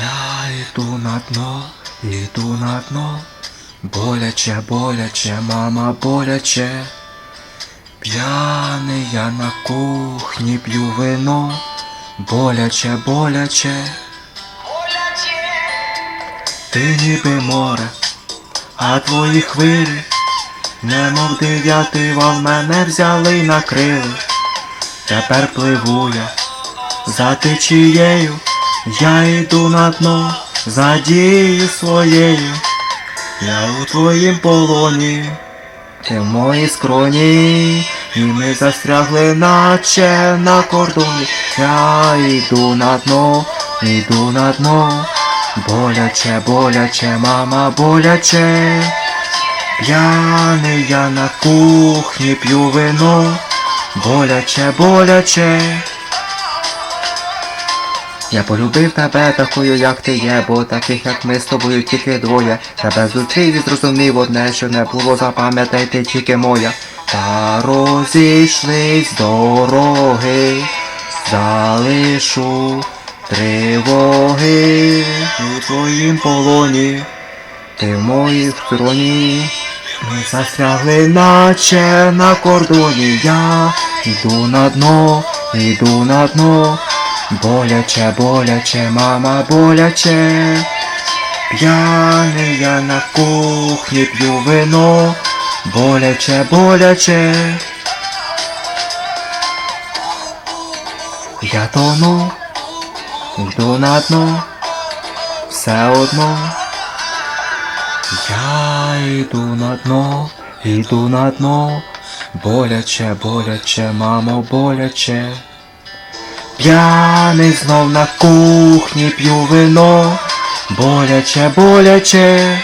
Я йду на дно, йду на дно, боляче, боляче, мама, боляче. П'яний я на кухні п'ю вино, боляче, боляче. Ти ніби море, а твої хвилі, немов дев'ятий вал мене взяли й накрили. Тепер пливу я за течією, я йду на дно за дією своєю. Я у твоїм полоні, ти в моїй скроні, і ми застрягли, наче на кордоні. Я йду на дно, йду на дно, боляче, боляче, мама, боляче. П'яний я на кухні п'ю вино, боляче, боляче. Я полюбив тебе такою, як ти є, бо таких, як ми з тобою, тільки двоє. Тебе зустрів і зрозумів одне, що не було запам'ятай ти тільки моя. Та розійшлись дороги, залишу тривоги у твоїм полоні, ти в моїй стороні. Ми застрягли, наче на кордоні. Я йду на дно, йду на дно. Боляче, боляче, мама, боляче. П'яний я на кухні п'ю вино. Боляче, боляче. Я тону, йду на дно, все одно. Я йду на дно, йду на дно, боляче, боляче, мамо, боляче. П'яний знов на кухні п'ю вино, боляче, боляче.